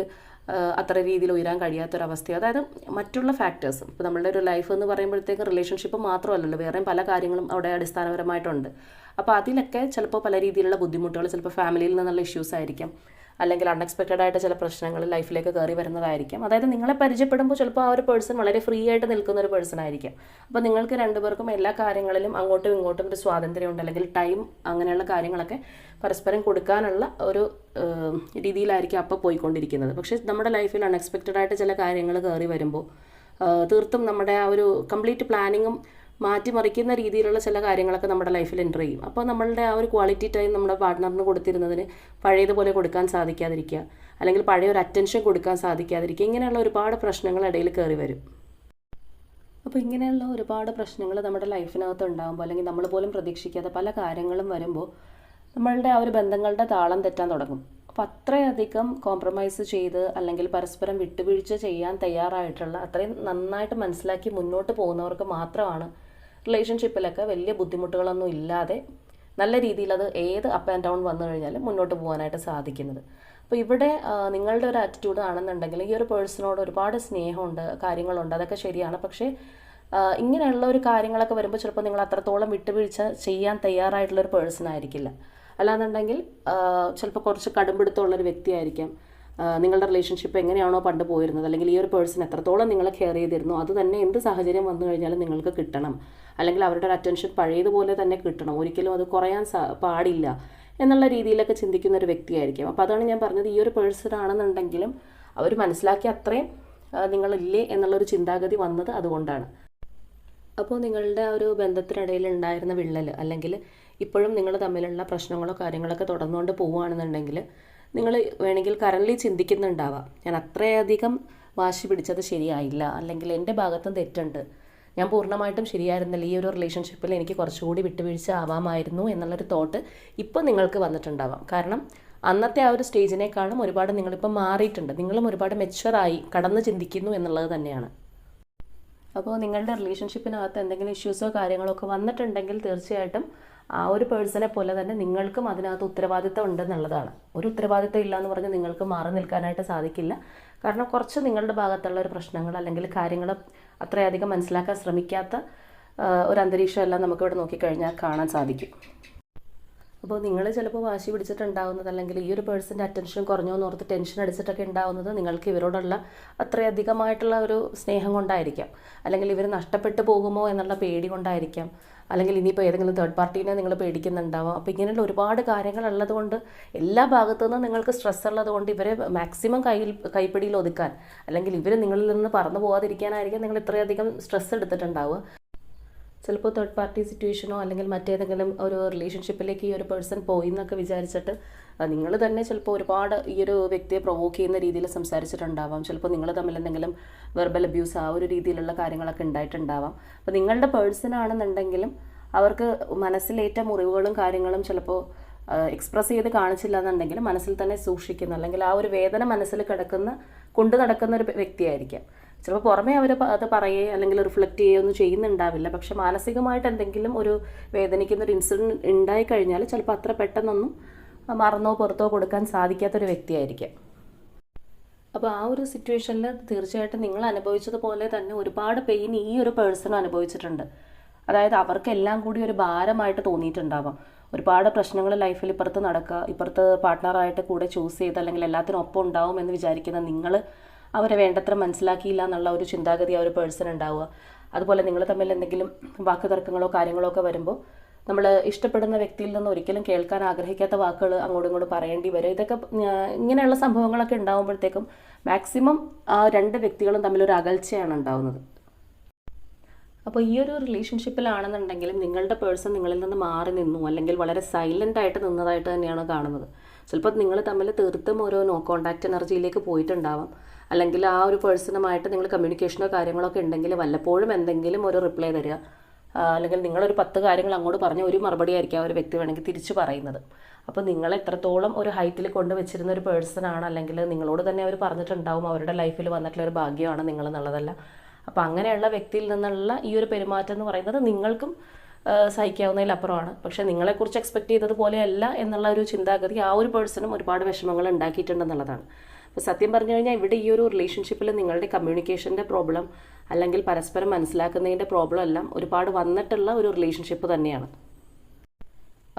അത്ര രീതിയിൽ ഉയരാൻ കഴിയാത്തൊരവസ്ഥയോ. അതായത് മറ്റുള്ള ഫാക്ടേഴ്സ് ഇപ്പോൾ നമ്മളുടെ ഒരു ലൈഫ് എന്ന് പറയുമ്പോഴത്തേക്ക് റിലേഷൻഷിപ്പ് മാത്രമല്ലല്ലോ വേറെയും പല കാര്യങ്ങളും അവിടെ അടിസ്ഥാനപരമായിട്ടുണ്ട്. അപ്പോൾ അതിലൊക്കെ ചിലപ്പോൾ പല രീതിയിലുള്ള ബുദ്ധിമുട്ടുകൾ ചിലപ്പോൾ ഫാമിലിയിൽ നിന്നുള്ള ഇഷ്യൂസ് ആയിരിക്കാം. അല്ലെങ്കിൽ അൺഎക്സ്പെക്റ്റഡ് ആയിട്ട് ചില പ്രശ്നങ്ങൾ ലൈഫിലേക്ക് കയറി വരുന്നതായിരിക്കും. അതായത് നിങ്ങളെ പരിചയപ്പെടുമ്പോൾ ചിലപ്പോൾ ആ ഒരു പേഴ്സൺ വളരെ ഫ്രീ ആയിട്ട് നിൽക്കുന്ന ഒരു പേഴ്സൺ ആയിരിക്കും. അപ്പോൾ നിങ്ങൾക്ക് രണ്ടുപേർക്കും എല്ലാ കാര്യങ്ങളിലും അങ്ങോട്ടും ഇങ്ങോട്ടും ഒരു സ്വാതന്ത്ര്യമുണ്ട്. അല്ലെങ്കിൽ ടൈം അങ്ങനെയുള്ള കാര്യങ്ങളൊക്കെ പരസ്പരം കൊടുക്കാനുള്ള ഒരു രീതിയിലായിരിക്കും അപ്പോൾ പോയിക്കൊണ്ടിരിക്കുന്നത്. പക്ഷേ നമ്മുടെ ലൈഫിൽ അൺഎക്സ്പെക്റ്റഡ് ആയിട്ട് ചില കാര്യങ്ങൾ കയറി വരുമ്പോൾ തീർത്തും നമ്മുടെ ആ ഒരു കംപ്ലീറ്റ് പ്ലാനിങ്ങും മാറ്റിമറിക്കുന്ന രീതിയിലുള്ള ചില കാര്യങ്ങളൊക്കെ നമ്മുടെ ലൈഫിൽ എന്റർ ചെയ്യും. അപ്പോൾ നമ്മളുടെ ആ ഒരു ക്വാളിറ്റി ടൈം നമ്മുടെ പാർട്ട്ണറിന് കൊടുത്തിരുന്നതിന് പഴയതുപോലെ കൊടുക്കാൻ സാധിക്കാതിരിക്കുക. അല്ലെങ്കിൽ പഴയ ഒരു അറ്റൻഷൻ കൊടുക്കാൻ സാധിക്കാതിരിക്കുക. ഇങ്ങനെയുള്ള ഒരുപാട് പ്രശ്നങ്ങൾ ഇടയിൽ കയറി വരും. അപ്പോൾ ഇങ്ങനെയുള്ള ഒരുപാട് പ്രശ്നങ്ങൾ നമ്മുടെ ലൈഫിനകത്ത് ഉണ്ടാകുമ്പോൾ അല്ലെങ്കിൽ നമ്മൾ പോലും പ്രതീക്ഷിക്കാത്ത പല കാര്യങ്ങളും വരുമ്പോൾ നമ്മളുടെ ആ ഒരു ബന്ധങ്ങളുടെ താളം തെറ്റാൻ തുടങ്ങും. അപ്പോൾ അത്രയധികം കോംപ്രമൈസ് ചെയ്ത് അല്ലെങ്കിൽ പരസ്പരം വിട്ടുവീഴ്ച ചെയ്യാൻ തയ്യാറായിട്ടുള്ള അത്രയും നന്നായിട്ട് മനസ്സിലാക്കി മുന്നോട്ട് പോകുന്നവർക്ക് മാത്രമാണ് റിലേഷൻഷിപ്പിലൊക്കെ വലിയ ബുദ്ധിമുട്ടുകളൊന്നും ഇല്ലാതെ നല്ല രീതിയിൽ അത് ഏത് അപ്പ് ആൻഡ് ഡൗൺ വന്നു കഴിഞ്ഞാലും മുന്നോട്ട് പോകാനായിട്ട് സാധിക്കുന്നത്. അപ്പോൾ ഇവിടെ നിങ്ങളുടെ ഒരു ആറ്റിറ്റ്യൂഡ് ആണെന്നുണ്ടെങ്കിൽ ഈ ഒരു പേഴ്സണോട് ഒരുപാട് സ്നേഹമുണ്ട് കാര്യങ്ങളുണ്ട് അതൊക്കെ ശരിയാണ്. പക്ഷേ ഇങ്ങനെയുള്ള ഒരു കാര്യങ്ങളൊക്കെ വരുമ്പോൾ ചിലപ്പോൾ നിങ്ങൾ അത്രത്തോളം വിട്ടുവീഴ്ച ചെയ്യാൻ തയ്യാറായിട്ടുള്ള ഒരു പേഴ്സൺ ആയിരിക്കില്ല. അല്ലാന്നുണ്ടെങ്കിൽ ചിലപ്പോൾ കുറച്ച് കടുംപിടുത്തമുള്ളൊരു വ്യക്തിയായിരിക്കാം. നിങ്ങളുടെ റിലേഷൻഷിപ്പ് എങ്ങനെയാണോ പണ്ട് പോയിരുന്നത്? അല്ലെങ്കിൽ ഈ ഒരു പേഴ്സൺ എത്രത്തോളം നിങ്ങളെ കെയർ ചെയ്തിരുന്നു? അത് തന്നെ എന്ത് സാഹചര്യം വന്നു കഴിഞ്ഞാലും നിങ്ങൾക്ക് കിട്ടണം. അല്ലെങ്കിൽ അവരുടെ ഒരു അറ്റൻഷൻ പഴയതുപോലെ തന്നെ കിട്ടണം. ഒരിക്കലും അത് കുറയാൻ പാടില്ല എന്നുള്ള രീതിയിലൊക്കെ ചിന്തിക്കുന്ന ഒരു വ്യക്തിയായിരിക്കും. അപ്പോൾ അതാണ് ഞാൻ പറഞ്ഞത്. ഈ ഒരു പേഴ്സൺ ആണെന്നുണ്ടെങ്കിലും അവർ മനസ്സിലാക്കി അത്രയും നിങ്ങളില്ലേ എന്നുള്ളൊരു ചിന്താഗതി വന്നത് അതുകൊണ്ടാണ്. അപ്പോൾ നിങ്ങളുടെ ഒരു ബന്ധത്തിനിടയിൽ ഉണ്ടായിരുന്ന വിള്ളൽ അല്ലെങ്കിൽ ഇപ്പോഴും നിങ്ങൾ തമ്മിലുള്ള പ്രശ്നങ്ങളോ കാര്യങ്ങളൊക്കെ തുടർന്നുകൊണ്ട് പോവുകയാണെന്നുണ്ടെങ്കിൽ നിങ്ങൾ വേണമെങ്കിൽ കറൻലി ചിന്തിക്കുന്നുണ്ടാവാം. ഞാൻ അത്രയധികം വാശി പിടിച്ചത് ശരിയായില്ല. അല്ലെങ്കിൽ എന്റെ ഭാഗത്തും തെറ്റുണ്ട്. ഞാൻ പൂർണമായിട്ടും ശരിയായിരുന്നില്ല. ഈ ഒരു റിലേഷൻഷിപ്പിൽ എനിക്ക് കുറച്ചുകൂടി വിട്ടുവീഴ്ച ആവാമായിരുന്നു എന്നുള്ളൊരു തോട്ട് ഇപ്പോൾ നിങ്ങൾക്ക് വന്നിട്ടുണ്ടാവാം. കാരണം അന്നത്തെ ആ ഒരു സ്റ്റേജിനേക്കാളും ഒരുപാട് നിങ്ങളിപ്പോൾ മാറിയിട്ടുണ്ട്. നിങ്ങളും ഒരുപാട് മെച്ചുവറായി കടന്ന് ചിന്തിക്കുന്നു എന്നുള്ളത് തന്നെയാണ്. അപ്പോൾ നിങ്ങളുടെ റിലേഷൻഷിപ്പിനകത്ത് എന്തെങ്കിലും ഇഷ്യൂസോ കാര്യങ്ങളോ ഒക്കെ വന്നിട്ടുണ്ടെങ്കിൽ തീർച്ചയായിട്ടും ആ ഒരു പേഴ്സണെ പോലെ തന്നെ നിങ്ങൾക്കും അതിനകത്ത് ഉത്തരവാദിത്തം ഉണ്ടെന്നുള്ളതാണ്. ഒരു ഉത്തരവാദിത്തം ഇല്ല എന്ന് പറഞ്ഞ് നിങ്ങൾക്ക് മാറി നിൽക്കാനായിട്ട് സാധിക്കില്ല. കാരണം കുറച്ച് നിങ്ങളുടെ ഭാഗത്തുള്ള ഒരു പ്രശ്നങ്ങൾ അല്ലെങ്കിൽ കാര്യങ്ങൾ അത്രയധികം മനസ്സിലാക്കാൻ ശ്രമിക്കാത്ത ഒരു അന്തരീക്ഷമെല്ലാം നമുക്കിവിടെ നോക്കിക്കഴിഞ്ഞാൽ കാണാൻ സാധിക്കും. അപ്പോൾ നിങ്ങൾ ചിലപ്പോൾ വാശി പിടിച്ചിട്ടുണ്ടാവുന്നത് അല്ലെങ്കിൽ ഈ ഒരു പേഴ്സന്റെ അറ്റൻഷൻ കുറഞ്ഞോ എന്ന് ഓർത്ത് ടെൻഷൻ അടിച്ചിട്ടൊക്കെ ഉണ്ടാവുന്നത് നിങ്ങൾക്ക് ഇവരോടുള്ള അത്രയധികമായിട്ടുള്ള ഒരു സ്നേഹം കൊണ്ടായിരിക്കാം. അല്ലെങ്കിൽ ഇവർ നഷ്ടപ്പെട്ടു പോകുമോ എന്നുള്ള പേടി കൊണ്ടായിരിക്കാം. അല്ലെങ്കിൽ ഇനിയിപ്പോൾ ഏതെങ്കിലും തേർഡ് പാർട്ടീനെ നിങ്ങൾ പേടിക്കുന്നുണ്ടാവാം. അപ്പോൾ ഇങ്ങനെയുള്ള ഒരുപാട് കാര്യങ്ങൾ ഉള്ളതുകൊണ്ട് എല്ലാ ഭാഗത്തു നിന്നും നിങ്ങൾക്ക് സ്ട്രെസ് ഉള്ളതുകൊണ്ട് ഇവരെ മാക്സിമം കയ്യിൽ കൈപ്പിടിയിൽ ഒതുക്കാൻ അല്ലെങ്കിൽ ഇവർ നിങ്ങളിൽ നിന്ന് പറന്നു പോകാതിരിക്കാനായിരിക്കും നിങ്ങൾ ഇത്രയധികം സ്ട്രെസ് എടുത്തിട്ടുണ്ടാവുക. ചിലപ്പോൾ തേർഡ് പാർട്ടി സിറ്റുവേഷനോ അല്ലെങ്കിൽ മറ്റേതെങ്കിലും ഒരു റിലേഷൻഷിപ്പിലേക്ക് ഈ ഒരു പേഴ്സൺ പോയി എന്നൊക്കെ വിചാരിച്ചിട്ട് നിങ്ങൾ തന്നെ ചിലപ്പോൾ ഒരുപാട് ഈ ഒരു വ്യക്തിയെ പ്രൊവോക്ക് ചെയ്യുന്ന രീതിയിൽ സംസാരിച്ചിട്ടുണ്ടാവാം. ചിലപ്പോൾ നിങ്ങൾ തമ്മിൽ എന്തെങ്കിലും വെർബൽ അബ്യൂസ് ആ ഒരു രീതിയിലുള്ള കാര്യങ്ങളൊക്കെ ഉണ്ടായിട്ടുണ്ടാവാം. അപ്പോൾ നിങ്ങളുടെ പേഴ്സൺ ആണെന്നുണ്ടെങ്കിലും അവർക്ക് മനസ്സിലേറ്റ മുറിവുകളും കാര്യങ്ങളും ചിലപ്പോൾ എക്സ്പ്രസ് ചെയ്ത് കാണിച്ചില്ല എന്നുണ്ടെങ്കിൽ മനസ്സിൽ തന്നെ സൂക്ഷിക്കുന്ന അല്ലെങ്കിൽ ആ ഒരു വേദന മനസ്സിൽ കിടക്കുന്ന കൊണ്ടു നടക്കുന്ന ഒരു വ്യക്തിയായിരിക്കാം. ചിലപ്പോൾ പുറമേ അവർ അത് പറയേ അല്ലെങ്കിൽ റിഫ്ലക്റ്റ് ചെയ്യുകയോ ഒന്നും ചെയ്യുന്നുണ്ടാവില്ല. പക്ഷെ മാനസികമായിട്ട് എന്തെങ്കിലും ഒരു വേദനിക്കുന്ന ഒരു ഇൻസിഡന്റ് ഉണ്ടായി കഴിഞ്ഞാൽ ചിലപ്പോൾ അത്ര പെട്ടെന്നൊന്നും മറന്നോ പുറത്തോ കൊടുക്കാൻ സാധിക്കാത്തൊരു വ്യക്തിയായിരിക്കാം. അപ്പോൾ ആ ഒരു സിറ്റുവേഷനിൽ തീർച്ചയായിട്ടും നിങ്ങൾ അനുഭവിച്ചതുപോലെ തന്നെ ഒരുപാട് പെയിൻ ഈ ഒരു പേഴ്സണും അനുഭവിച്ചിട്ടുണ്ട്. അതായത് അവർക്കെല്ലാം കൂടി ഒരു ഭാരമായിട്ട് തോന്നിയിട്ടുണ്ടാവാം. ഒരുപാട് പ്രശ്നങ്ങൾ ലൈഫിൽ ഇപ്പുറത്ത് നടക്കുക ഇപ്പുറത്ത് പാർട്ട്ണറായിട്ട് കൂടെ ചൂസ് ചെയ്ത് അല്ലെങ്കിൽ എല്ലാത്തിനും ഒപ്പം ഉണ്ടാവും എന്ന് വിചാരിക്കുന്ന നിങ്ങൾ അവരെ വേണ്ടത്ര മനസ്സിലാക്കിയില്ല എന്നുള്ള ഒരു ചിന്താഗതി ആ ഒരു പേഴ്സൺ ഉണ്ടാവുക. അതുപോലെ നിങ്ങൾ തമ്മിൽ എന്തെങ്കിലും വാക്ക് തർക്കങ്ങളോ കാര്യങ്ങളോ ഒക്കെ വരുമ്പോൾ നമ്മൾ ഇഷ്ടപ്പെടുന്ന വ്യക്തിയിൽ നിന്ന് ഒരിക്കലും കേൾക്കാൻ ആഗ്രഹിക്കാത്ത വാക്കുകൾ അങ്ങോട്ടും ഇങ്ങോട്ടും പറയേണ്ടി വരും. ഇതൊക്കെ ഇങ്ങനെയുള്ള സംഭവങ്ങളൊക്കെ ഉണ്ടാകുമ്പോഴത്തേക്കും മാക്സിമം ആ രണ്ട് വ്യക്തികളും തമ്മിലൊരു അകൽച്ചയാണ് ഉണ്ടാവുന്നത്. അപ്പോൾ ഈ ഒരു റിലേഷൻഷിപ്പിലാണെന്നുണ്ടെങ്കിലും നിങ്ങളുടെ പേഴ്സൺ നിങ്ങളിൽ നിന്ന് മാറി നിന്നു അല്ലെങ്കിൽ വളരെ സൈലന്റ് ആയിട്ട് നിന്നതായിട്ട് തന്നെയാണ് കാണുന്നത്. ചിലപ്പോൾ നിങ്ങൾ തമ്മിൽ തീർത്തും ഒരു നോ കോണ്ടാക്ട് എനർജിയിലേക്ക് പോയിട്ടുണ്ടാവാം. അല്ലെങ്കിൽ ആ ഒരു പേഴ്സണുമായിട്ട് നിങ്ങൾ കമ്മ്യൂണിക്കേഷനോ കാര്യങ്ങളോ ഒക്കെ ഉണ്ടെങ്കിൽ വല്ലപ്പോഴും എന്തെങ്കിലും ഒരു റിപ്ലൈ തരിക. അല്ലെങ്കിൽ നിങ്ങളൊരു പത്ത് കാര്യങ്ങൾ അങ്ങോട്ട് പറഞ്ഞ ഒരു മറുപടി ആയിരിക്കും ആ ഒരു വ്യക്തി വേണമെങ്കിൽ തിരിച്ചു പറയുന്നത്. അപ്പോൾ നിങ്ങൾ എത്രത്തോളം ഒരു ഹൈറ്റിൽ കൊണ്ട് വെച്ചിരുന്ന ഒരു പേഴ്സൺ ആണ് അല്ലെങ്കിൽ നിങ്ങളോട് തന്നെ അവർ പറഞ്ഞിട്ടുണ്ടാവും അവരുടെ ലൈഫിൽ വന്നിട്ടുള്ള ഒരു ഭാഗ്യമാണ് നിങ്ങൾ എന്നുള്ളതല്ല. അപ്പോൾ അങ്ങനെയുള്ള വ്യക്തിയിൽ നിന്നുള്ള ഈ ഒരു പെരുമാറ്റം എന്ന് പറയുന്നത് നിങ്ങൾക്കും സഹിക്കാവുന്നതിലപ്പുറമാണ് പക്ഷേ നിങ്ങളെക്കുറിച്ച് എക്സ്പെക്ട് ചെയ്തതുപോലെയല്ല എന്നുള്ള ഒരു ചിന്താഗതി ആ ഒരു പേഴ്സണും ഒരുപാട് വിഷമങ്ങൾ ഉണ്ടാക്കിയിട്ടുണ്ടെന്നുള്ളതാണ് അപ്പോൾ സത്യം പറഞ്ഞു കഴിഞ്ഞാൽ ഇവിടെ ഈ ഒരു റിലേഷൻഷിപ്പിൽ നിങ്ങളുടെ കമ്മ്യൂണിക്കേഷന്റെ പ്രോബ്ലം അല്ലെങ്കിൽ പരസ്പരം മനസ്സിലാക്കുന്നതിന്റെ പ്രോബ്ലം എല്ലാം ഒരുപാട് വന്നിട്ടുള്ള ഒരു റിലേഷൻഷിപ്പ് തന്നെയാണ്.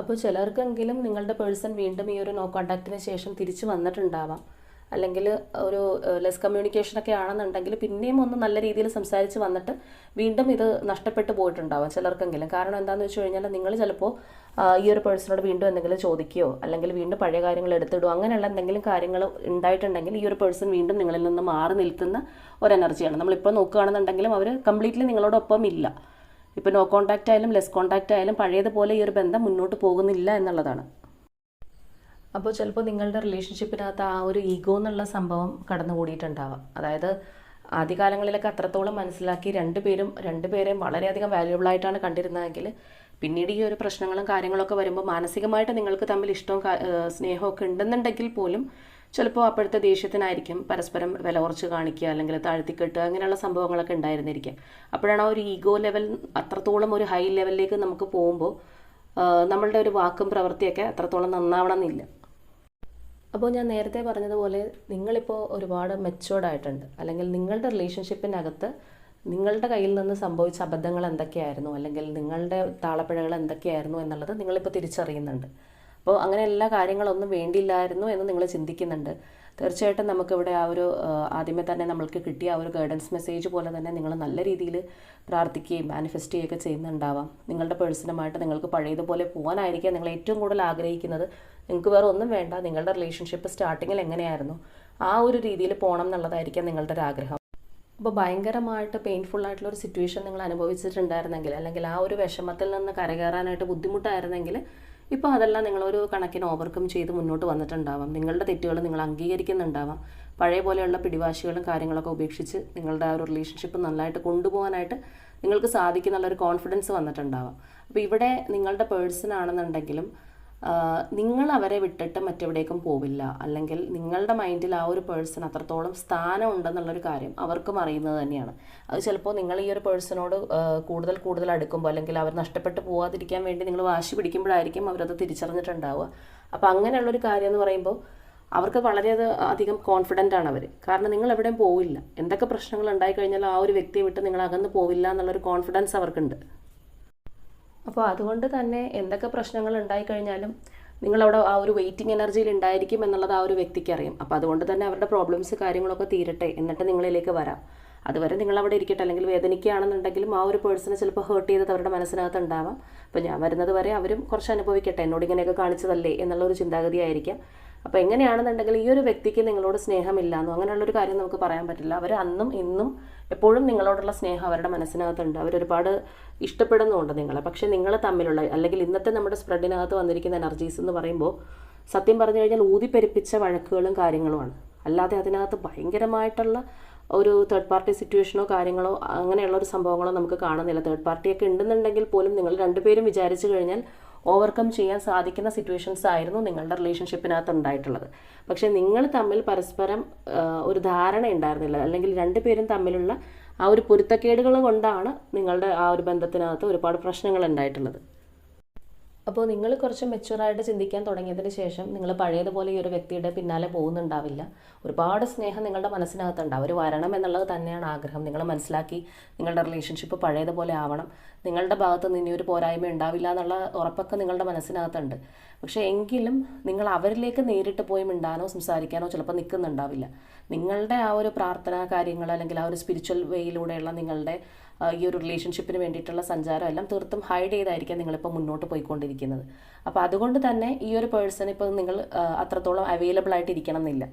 അപ്പോൾ ചിലർക്കെങ്കിലും നിങ്ങളുടെ പേഴ്സൺ വീണ്ടും ഈ ഒരു നോ കോണ്ടാക്റ്റിന് ശേഷം തിരിച്ചു വന്നിട്ടുണ്ടാവാം. അല്ലെങ്കിൽ ഒരു ലെസ് കമ്മ്യൂണിക്കേഷനൊക്കെ ആണെന്നുണ്ടെങ്കിൽ പിന്നെയും ഒന്ന് നല്ല രീതിയിൽ സംസാരിച്ച് വന്നിട്ട് വീണ്ടും ഇത് നഷ്ടപ്പെട്ടു പോയിട്ടുണ്ടാവാം ചിലർക്കെങ്കിലും. കാരണം എന്താണെന്ന് വെച്ച് കഴിഞ്ഞാൽ നിങ്ങൾ ചിലപ്പോൾ ഈ ഒരു പേഴ്സണോട് വീണ്ടും എന്തെങ്കിലും ചോദിക്കുകയോ അല്ലെങ്കിൽ വീണ്ടും പഴയ കാര്യങ്ങൾ എടുത്തിടുകയോ അങ്ങനെയുള്ള എന്തെങ്കിലും കാര്യങ്ങൾ ഉണ്ടായിട്ടുണ്ടെങ്കിൽ ഈ ഒരു പേഴ്സൺ വീണ്ടും നിങ്ങളിൽ നിന്ന് മാറി നിൽക്കുന്ന ഒരു എനർജിയാണ് നമ്മളിപ്പോൾ നോക്കുകയാണെന്നുണ്ടെങ്കിലും അവർ കംപ്ലീറ്റ്ലി നിങ്ങളോടൊപ്പം ഇല്ല. ഇപ്പോൾ നോ കോൺടാക്റ്റ് ആയാലും ലെസ് കോൺടാക്റ്റ് ആയാലും പഴയതുപോലെ ഈ ഒരു ബന്ധം മുന്നോട്ട് പോകുന്നില്ല എന്നുള്ളതാണ്. അപ്പോൾ ചിലപ്പോൾ നിങ്ങളുടെ റിലേഷൻഷിപ്പിനകത്ത് ആ ഒരു ഈഗോ എന്നുള്ള സംഭവം കടന്നു കടന്നുകൂടിയിട്ടുണ്ടാവാം. അതായത് ആദ്യകാലങ്ങളിലൊക്കെ അത്രത്തോളം മനസ്സിലാക്കി രണ്ടുപേരും രണ്ടുപേരെയും വളരെയധികം വാല്യുബിൾ ആയിട്ടാണ് കണ്ടിരുന്നതെങ്കിൽ പിന്നീട് ഈ ഒരു പ്രശ്നങ്ങളും കാര്യങ്ങളൊക്കെ വരുമ്പോൾ മാനസികമായിട്ട് നിങ്ങൾക്ക് തമ്മിൽ ഇഷ്ടവും സ്നേഹമൊക്കെ ഉണ്ടെന്നുണ്ടെങ്കിൽ പോലും ചിലപ്പോൾ അപ്പോഴത്തെ ദേഷ്യത്തിനായിരിക്കും പരസ്പരം വില കുറച്ച് കാണിക്കുക അല്ലെങ്കിൽ താഴ്ത്തിക്കെട്ടുക അങ്ങനെയുള്ള സംഭവങ്ങളൊക്കെ ഉണ്ടായിരുന്നിരിക്കുക. അപ്പോഴാണ് ആ ഒരു ഈഗോ ലെവൽ അത്രത്തോളം ഒരു ഹൈ ലെവലിലേക്ക് നമുക്ക് പോകുമ്പോൾ നമ്മളുടെ ഒരു വാക്കും പ്രവൃത്തിയൊക്കെ അത്രത്തോളം നന്നാവണം എന്നില്ല അപ്പോൾ ഞാൻ നേരത്തെ പറഞ്ഞതുപോലെ നിങ്ങളിപ്പോൾ ഒരുപാട് മെച്ചുവേർഡ് ആയിട്ടുണ്ട്. അല്ലെങ്കിൽ നിങ്ങളുടെ റിലേഷൻഷിപ്പിനകത്ത് നിങ്ങളുടെ കയ്യിൽ നിന്ന് സംഭവിച്ച അബദ്ധങ്ങൾ എന്തൊക്കെയായിരുന്നു? അല്ലെങ്കിൽ നിങ്ങളുടെ താളപ്പിഴകൾ എന്തൊക്കെയായിരുന്നു എന്നുള്ളത് നിങ്ങളിപ്പോൾ തിരിച്ചറിയുന്നുണ്ട്. അപ്പോൾ അങ്ങനെ എല്ലാ കാര്യങ്ങളൊന്നും വേണ്ടിയില്ലായിരുന്നു എന്ന് നിങ്ങൾ ചിന്തിക്കുന്നുണ്ട്. തീർച്ചയായിട്ടും നമുക്കിവിടെ ആ ഒരു ആദ്യമേ തന്നെ നമ്മൾക്ക് കിട്ടിയ ആ ഒരു ഗൈഡൻസ് മെസ്സേജ് പോലെ തന്നെ നിങ്ങൾ നല്ല രീതിയിൽ പ്രാർത്ഥിക്കുകയും മാനിഫെസ്റ്റ് ചെയ്യുകയൊക്കെ ചെയ്യുന്നുണ്ടാവാം. നിങ്ങളുടെ പേഴ്സണുമായിട്ട് നിങ്ങൾക്ക് പഴയതുപോലെ പോകാനായിരിക്കാം നിങ്ങൾ ഏറ്റവും കൂടുതൽ ആഗ്രഹിക്കുന്നത്. നിങ്ങൾക്ക് വേറെ ഒന്നും വേണ്ട. നിങ്ങളുടെ റിലേഷൻഷിപ്പ് സ്റ്റാർട്ടിങ്ങിൽ എങ്ങനെയായിരുന്നു? ആ ഒരു രീതിയിൽ പോകണം എന്നുള്ളതായിരിക്കാം നിങ്ങളുടെ ഒരു ആഗ്രഹം. അപ്പോൾ ഭയങ്കരമായിട്ട് പെയിൻഫുൾ ആയിട്ടുള്ള ഒരു സിറ്റുവേഷൻ നിങ്ങൾ അനുഭവിച്ചിട്ടുണ്ടായിരുന്നെങ്കിൽ അല്ലെങ്കിൽ ആ ഒരു വിഷമത്തിൽ നിന്ന് കരകയറാനായിട്ട് ബുദ്ധിമുട്ടായിരുന്നെങ്കിൽ ഇപ്പോൾ അതെല്ലാം നിങ്ങളൊരു കണക്കിന് ഓവർകം ചെയ്ത് മുന്നോട്ട് വന്നിട്ടുണ്ടാവാം. നിങ്ങളുടെ തെറ്റുകൾ നിങ്ങൾ അംഗീകരിക്കുന്നുണ്ടാവാം. പഴയ പോലെയുള്ള പിടിവാശികളും കാര്യങ്ങളൊക്കെ ഉപേക്ഷിച്ച് നിങ്ങളുടെ ആ ഒരു റിലേഷൻഷിപ്പ് നന്നായിട്ട് കൊണ്ടുപോകാനായിട്ട് നിങ്ങൾക്ക് സാധിക്കുന്നുള്ളൊരു കോൺഫിഡൻസ് വന്നിട്ടുണ്ടാവാം. അപ്പോൾ ഇവിടെ നിങ്ങളുടെ പേഴ്സൺ ആണെന്നുണ്ടെങ്കിലും നിങ്ങൾ അവരെ വിട്ടിട്ട് മറ്റെവിടേക്കും പോവില്ല. അല്ലെങ്കിൽ നിങ്ങളുടെ മൈൻഡിൽ ആ ഒരു പേഴ്സൺ അത്രത്തോളം സ്ഥാനം ഉണ്ടെന്നുള്ളൊരു കാര്യം അവർക്കും അറിയുന്നത് തന്നെയാണ്. അത് ചിലപ്പോൾ നിങ്ങൾ ഈ ഒരു പേഴ്സണോട് കൂടുതൽ കൂടുതൽ അടുക്കുമ്പോൾ അല്ലെങ്കിൽ അവർ നഷ്ടപ്പെട്ടു പോവാതിരിക്കാൻ വേണ്ടി നിങ്ങൾ വാശി പിടിക്കുമ്പോഴായിരിക്കും അവരത് തിരിച്ചറിഞ്ഞിട്ടുണ്ടാവുക. അപ്പോൾ അങ്ങനെയുള്ളൊരു കാര്യം എന്ന് പറയുമ്പോൾ അവർക്ക് വളരെ അധികം കോൺഫിഡന്റ് ആണ് അവർ കാരണം നിങ്ങൾ എവിടെയും പോവില്ല. എന്തൊക്കെ പ്രശ്നങ്ങൾ ഉണ്ടായി ആ ഒരു വ്യക്തിയെ വിട്ട് നിങ്ങൾ അകന്ന് പോവില്ല എന്നുള്ളൊരു കോൺഫിഡൻസ് അവർക്കുണ്ട്. അപ്പോൾ അതുകൊണ്ട് തന്നെ എന്തൊക്കെ പ്രശ്നങ്ങൾ ഉണ്ടായിക്കഴിഞ്ഞാലും നിങ്ങളവിടെ ആ ഒരു വെയിറ്റിംഗ് എനർജിയിൽ ഉണ്ടായിരിക്കും എന്നുള്ളത് ആ ഒരു വ്യക്തിക്ക് അറിയാം. അപ്പോൾ അതുകൊണ്ട് തന്നെ അവരുടെ പ്രോബ്ലംസ് കാര്യങ്ങളൊക്കെ തീരട്ടെ എന്നിട്ട് നിങ്ങളിലേക്ക് വരാം. അതുവരെ നിങ്ങൾ അവിടെ ഇരിക്കട്ടെ അല്ലെങ്കിൽ വേദനിക്കുകയാണെന്നുണ്ടെങ്കിലും ആ ഒരു പേഴ്സണെ ചിലപ്പോൾ ഹേർട്ട് ചെയ്തത് അവരുടെ മനസ്സിനകത്ത് ഉണ്ടാവാം. അപ്പോൾ ഞാൻ വരുന്നത് വരെ അവരും കുറച്ച് അനുഭവിക്കട്ടെ എന്നോട് ഇങ്ങനെയൊക്കെ കാണിച്ചതല്ലേ എന്നുള്ള ഒരു ചിന്താഗതിയായിരിക്കാം അപ്പോൾ എങ്ങനെയാണെന്നുണ്ടെങ്കിൽ ഈ ഒരു വ്യക്തിക്ക് നിങ്ങളോട് സ്നേഹമില്ലാന്നോ അങ്ങനെയുള്ളൊരു കാര്യം നമുക്ക് പറയാൻ പറ്റില്ല. അവർ അന്നും ഇന്നും എപ്പോഴും നിങ്ങളോടുള്ള സ്നേഹം അവരുടെ മനസ്സിനകത്തുണ്ട്. അവരൊരുപാട് ഇഷ്ടപ്പെടുന്നുണ്ട് നിങ്ങളെ. പക്ഷേ നിങ്ങൾ തമ്മിലുള്ള അല്ലെങ്കിൽ ഇന്നത്തെ നമ്മുടെ സ്പ്രെഡിനകത്ത് വന്നിരിക്കുന്ന എനർജീസ് എന്ന് പറയുമ്പോൾ സത്യം പറഞ്ഞു കഴിഞ്ഞാൽ ഊതിപ്പെരുപ്പിച്ച വഴക്കുകളും കാര്യങ്ങളുമാണ്. അല്ലാതെ അതിനകത്ത് ഭയങ്കരമായിട്ടുള്ള ഒരു തേർഡ് പാർട്ടി സിറ്റുവേഷനോ കാര്യങ്ങളോ അങ്ങനെയുള്ള ഒരു സംഭവങ്ങളോ നമുക്ക് കാണുന്നില്ല. തേർഡ് പാർട്ടിയൊക്കെ ഉണ്ടെന്നുണ്ടെങ്കിൽ പോലും നിങ്ങൾ രണ്ടുപേരും വിചാരിച്ചു കഴിഞ്ഞാൽ ഓവർകം ചെയ്യാൻ സാധിക്കുന്ന സിറ്റുവേഷൻസ് ആയിരുന്നു നിങ്ങളുടെ റിലേഷൻഷിപ്പിനകത്ത് ഉണ്ടായിട്ടുള്ളത്. പക്ഷെ നിങ്ങൾ തമ്മിൽ പരസ്പരം ഒരു ധാരണ ഉണ്ടായിരുന്നില്ല. അല്ലെങ്കിൽ രണ്ടുപേരും തമ്മിലുള്ള ആ ഒരു പൊരുത്തക്കേടുകൾ കൊണ്ടാണ് നിങ്ങളുടെ ആ ഒരു ബന്ധത്തിനകത്ത് ഒരുപാട് പ്രശ്നങ്ങൾ ഉണ്ടായിട്ടുള്ളത്. അപ്പോൾ നിങ്ങൾ കുറച്ച് ആയിട്ട് ചിന്തിക്കാൻ തുടങ്ങിയതിന് ശേഷം നിങ്ങൾ പഴയതുപോലെ ഈ ഒരു വ്യക്തിയുടെ പിന്നാലെ പോകുന്നുണ്ടാവില്ല. ഒരുപാട് സ്നേഹം നിങ്ങളുടെ മനസ്സിനകത്തുണ്ട് അവർ വരണം എന്നുള്ളത് തന്നെയാണ് ആഗ്രഹം. നിങ്ങൾ മനസ്സിലാക്കി നിങ്ങളുടെ റിലേഷൻഷിപ്പ് പഴയതുപോലെ ആവണം. നിങ്ങളുടെ ഭാഗത്ത് നിന്ന് ഇനി ഒരു പോരായ്മ ഉണ്ടാവില്ല എന്നുള്ള ഉറപ്പൊക്കെ നിങ്ങളുടെ മനസ്സിനകത്തുണ്ട്. പക്ഷേ എങ്കിലും നിങ്ങൾ അവരിലേക്ക് നേരിട്ട് പോയി മിണ്ടാനോ സംസാരിക്കാനോ ചിലപ്പോൾ നിൽക്കുന്നുണ്ടാവില്ല. നിങ്ങളുടെ ആ ഒരു പ്രാർത്ഥനാ കാര്യങ്ങൾ അല്ലെങ്കിൽ ആ ഒരു സ്പിരിച്വൽ വേയിലൂടെയുള്ള നിങ്ങളുടെ ഈ ഒരു റിലേഷൻഷിപ്പിന് വേണ്ടിയിട്ടുള്ള സഞ്ചാരം എല്ലാം തീർത്തും ഹൈഡ് ചെയ്തായിരിക്കാം നിങ്ങളിപ്പോൾ മുന്നോട്ട് പോയിക്കൊണ്ടിരിക്കുന്നത്. അപ്പോൾ അതുകൊണ്ട് തന്നെ ഈ ഒരു പേഴ്സൺ ഇപ്പോൾ നിങ്ങൾ അത്രത്തോളം അവൈലബിൾ ആയിട്ട് ഇരിക്കണം എന്നില്ല.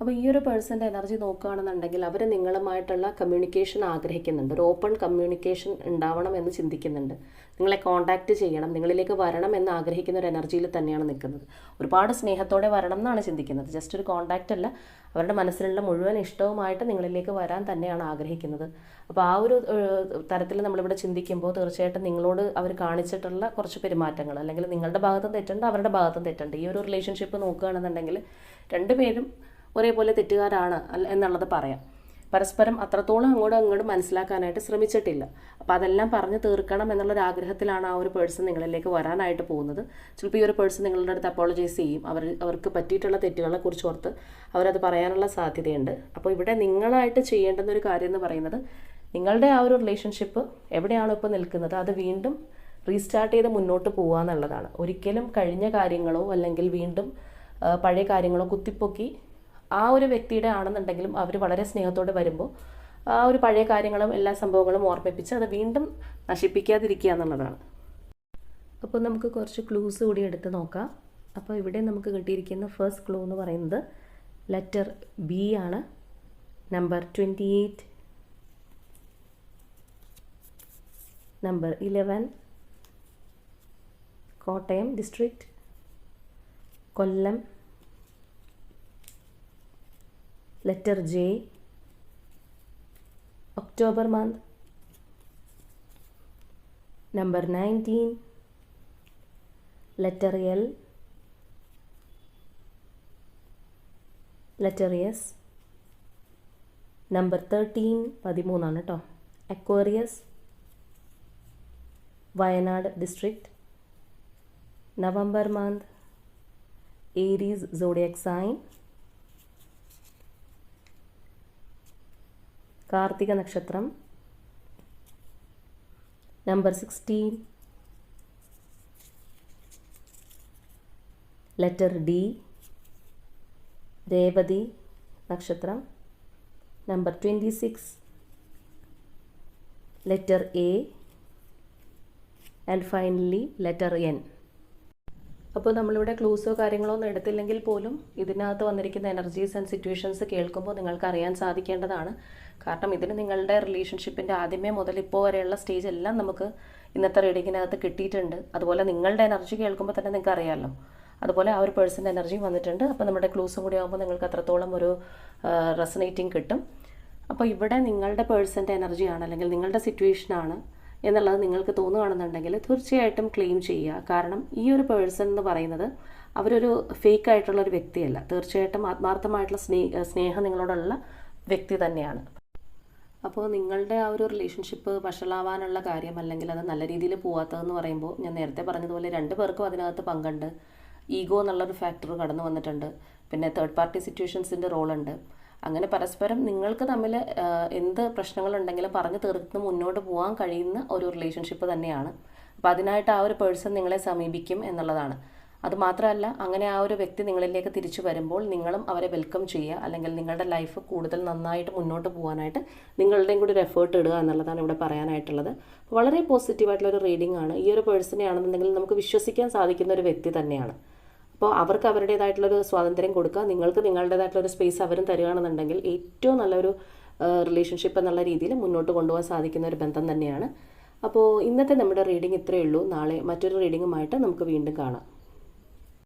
അപ്പോൾ ഈ ഒരു പേഴ്സന്റെ എനർജി നോക്കുകയാണെന്നുണ്ടെങ്കിൽ അവർ നിങ്ങളുമായിട്ടുള്ള കമ്മ്യൂണിക്കേഷൻ ആഗ്രഹിക്കുന്നുണ്ട്. ഒരു ഓപ്പൺ കമ്മ്യൂണിക്കേഷൻ ഉണ്ടാവണം എന്ന് ചിന്തിക്കുന്നുണ്ട്. നിങ്ങളെ കോൺടാക്റ്റ് ചെയ്യണം. നിങ്ങളിലേക്ക് വരണം എന്ന് ആഗ്രഹിക്കുന്ന ഒരു എനർജിയിൽ തന്നെയാണ് നിൽക്കുന്നത്. ഒരുപാട് സ്നേഹത്തോടെ വരണം എന്നാണ് ചിന്തിക്കുന്നത്. ജസ്റ്റ് ഒരു കോൺടാക്റ്റ് അല്ല. അവരുടെ മനസ്സിലുള്ള മുഴുവൻ ഇഷ്ടവുമായിട്ട് നിങ്ങളിലേക്ക് വരാൻ തന്നെയാണ് ആഗ്രഹിക്കുന്നത്. അപ്പോൾ ആ ഒരു തരത്തിൽ നമ്മളിവിടെ ചിന്തിക്കുമ്പോൾ തീർച്ചയായിട്ടും നിങ്ങളോട് അവർ കാണിച്ചിട്ടുള്ള കുറച്ച് പെരുമാറ്റങ്ങൾ അല്ലെങ്കിൽ നിങ്ങളുടെ ഭാഗത്തും തെറ്റുണ്ട് അവരുടെ ഭാഗത്തും തെറ്റുണ്ട്. ഈ ഒരു റിലേഷൻഷിപ്പ് നോക്കുകയാണെന്നുണ്ടെങ്കിൽ രണ്ടുപേരും ഒരേപോലെ തെറ്റുകാരാണ് എന്നുള്ളത് പറയാം. പരസ്പരം അത്രത്തോളം അങ്ങോട്ടും അങ്ങോട്ടും മനസ്സിലാക്കാനായിട്ട് ശ്രമിച്ചിട്ടില്ല. അപ്പോൾ അതെല്ലാം പറഞ്ഞ് തീർക്കണം എന്നുള്ളൊരു ആഗ്രഹത്തിലാണ് ആ ഒരു പേഴ്സൺ നിങ്ങളിലേക്ക് വരാനായിട്ട് പോകുന്നത്. ചിലപ്പോൾ ഈ ഒരു പേഴ്സൺ നിങ്ങളുടെ അടുത്ത് അപ്പോളജൈസ് ചെയ്യും. അവർ അവർക്ക് പറ്റിയിട്ടുള്ള തെറ്റുകളെ കുറിച്ച് ഓർത്ത് അവരത് പറയാനുള്ള സാധ്യതയുണ്ട്. അപ്പോൾ ഇവിടെ നിങ്ങളായിട്ട് ചെയ്യേണ്ടുന്ന ഒരു കാര്യം എന്ന് പറയുന്നത് നിങ്ങളുടെ ആ ഒരു റിലേഷൻഷിപ്പ് എവിടെയാണോ ഇപ്പോൾ നിൽക്കുന്നത്? അത് വീണ്ടും റീസ്റ്റാർട്ട് ചെയ്ത് മുന്നോട്ട് പോകുക എന്നുള്ളതാണ്. ഒരിക്കലും കഴിഞ്ഞ കാര്യങ്ങളോ അല്ലെങ്കിൽ വീണ്ടും പഴയ കാര്യങ്ങളോ കുത്തിപ്പൊക്കി ആ ഒരു വ്യക്തിയുടെ ആണെന്നുണ്ടെങ്കിലും അവർ വളരെ സ്നേഹത്തോടെ വരുമ്പോൾ ആ ഒരു പഴയ കാര്യങ്ങളും എല്ലാ സംഭവങ്ങളും ഓർമ്മിപ്പിച്ച് അത് വീണ്ടും നശിപ്പിക്കാതിരിക്കുക എന്നുള്ളതാണ്. അപ്പോൾ നമുക്ക് കുറച്ച് ക്ലൂസ് കൂടി എടുത്ത് നോക്കാം. അപ്പോൾ ഇവിടെ നമുക്ക് കിട്ടിയിരിക്കുന്ന ഫസ്റ്റ് ക്ലൂ എന്ന് പറയുന്നത് ലെറ്റർ ബി ആണ്. Number twenty eight number eleven Kottayam district Kollam. Letter J. October month. Number nineteen. Letter L. Letter S. Number thirteen പതിമൂന്നാണ് കേട്ടോ Aquarius. Wayanad district November month. Aries zodiac sign. Karthika നക്ഷത്രം number sixteen. Letter D Revathi നക്ഷത്രം number twenty six. Letter A and finally letter N. അപ്പോൾ നമ്മളിവിടെ ക്ലൂസോ കാര്യങ്ങളോ ഒന്നും എടുത്തില്ലെങ്കിൽ പോലും ഇതിനകത്ത് വന്നിരിക്കുന്ന എനർജീസ് ആൻഡ് സിറ്റുവേഷൻസ് കേൾക്കുമ്പോൾ നിങ്ങൾക്ക് അറിയാൻ സാധിക്കേണ്ടതാണ്. കാരണം ഇതിന് നിങ്ങളുടെ റിലേഷൻഷിപ്പിന്റെ ആദ്യമേ മുതൽ ഇപ്പോൾ വരെയുള്ള സ്റ്റേജ് എല്ലാം നമുക്ക് ഇന്നത്തെ റീഡിങ്ങിനകത്ത് കിട്ടിയിട്ടുണ്ട്. അതുപോലെ നിങ്ങളുടെ എനർജി കേൾക്കുമ്പോൾ തന്നെ നിങ്ങൾക്ക് അറിയാമല്ലോ അതുപോലെ ആ ഒരു പേഴ്സന്റെ എനർജി വന്നിട്ടുണ്ട്. അപ്പോൾ നമ്മുടെ ക്ലൂസും കൂടി ആകുമ്പോൾ നിങ്ങൾക്ക് അത്രത്തോളം ഒരു റെസനേറ്റിംഗ് കിട്ടും. അപ്പോൾ ഇവിടെ നിങ്ങളുടെ പേഴ്സന്റെ എനർജിയാണ് അല്ലെങ്കിൽ നിങ്ങളുടെ സിറ്റുവേഷനാണ് എന്നുള്ളത് നിങ്ങൾക്ക് തോന്നുകയാണെന്നുണ്ടെങ്കിൽ തീർച്ചയായിട്ടും ക്ലെയിം ചെയ്യുക. കാരണം ഈ ഒരു പേഴ്സൺ എന്ന് പറയുന്നത് അവരൊരു ഫേക്ക് ആയിട്ടുള്ള ഒരു വ്യക്തിയല്ല. തീർച്ചയായിട്ടും ആത്മാർത്ഥമായിട്ടുള്ള സ്നേ സ്നേഹം നിങ്ങളോടുള്ള വ്യക്തി തന്നെയാണ്. അപ്പോൾ നിങ്ങളുടെ ആ ഒരു റിലേഷൻഷിപ്പ് വഷളാവാനുള്ള കാര്യം അല്ലെങ്കിൽ അത് നല്ല രീതിയിൽ പോവാത്തതെന്ന് പറയുമ്പോൾ ഞാൻ നേരത്തെ പറഞ്ഞതുപോലെ രണ്ട് പേർക്കും അതിനകത്ത് പങ്കുണ്ട്. ഈഗോ എന്നുള്ളൊരു ഫാക്ടർ കടന്നു വന്നിട്ടുണ്ട്. പിന്നെ തേർഡ് പാർട്ടി സിറ്റുവേഷൻസിന്റെ റോളുണ്ട് അങ്ങനെ പരസ്പരം നിങ്ങൾക്ക് തമ്മിൽ എന്ത് പ്രശ്നങ്ങളുണ്ടെങ്കിലും പറഞ്ഞു തീർത്ത് മുന്നോട്ട് പോകാൻ കഴിയുന്ന ഒരു റിലേഷൻഷിപ്പ് തന്നെയാണ്. അപ്പോൾ അതിനായിട്ട് ആ ഒരു പേഴ്സൺ നിങ്ങളെ സമീപിക്കും എന്നുള്ളതാണ്. അതുമാത്രമല്ല അങ്ങനെ ആ ഒരു വ്യക്തി നിങ്ങളിലേക്ക് തിരിച്ചു വരുമ്പോൾ നിങ്ങളും അവരെ വെൽക്കം ചെയ്യുക. അല്ലെങ്കിൽ നിങ്ങളുടെ ലൈഫ് കൂടുതൽ നന്നായിട്ട് മുന്നോട്ട് പോകാനായിട്ട് നിങ്ങളുടെയും കൂടി ഒരു എഫേർട്ട് ഇടുക എന്നുള്ളതാണ് ഇവിടെ പറയാനായിട്ടുള്ളത്. വളരെ പോസിറ്റീവായിട്ടുള്ള ഒരു റീഡിംഗ് ആണ്. ഈ ഒരു പേഴ്സണെ ആണെന്നുണ്ടെങ്കിൽ നമുക്ക് വിശ്വസിക്കാൻ സാധിക്കുന്ന ഒരു വ്യക്തി തന്നെയാണ്. അപ്പോൾ അവർക്ക് അവരുടേതായിട്ടുള്ളൊരു സ്വാതന്ത്ര്യം കൊടുക്കുക നിങ്ങൾക്ക് നിങ്ങളുടേതായിട്ടുള്ളൊരു സ്പേസ് അവരും തരികയാണെന്നുണ്ടെങ്കിൽ ഏറ്റവും നല്ലൊരു റിലേഷൻഷിപ്പ് എന്നുള്ള രീതിയിൽ മുന്നോട്ട് കൊണ്ടുപോകാൻ സാധിക്കുന്ന ഒരു ബന്ധം തന്നെയാണ്. അപ്പോൾ ഇന്നത്തെ നമ്മുടെ റീഡിംഗ് ഇത്രയേ ഉള്ളൂ. നാളെ മറ്റൊരു റീഡിങ്ങുമായിട്ട് നമുക്ക് വീണ്ടും കാണാം.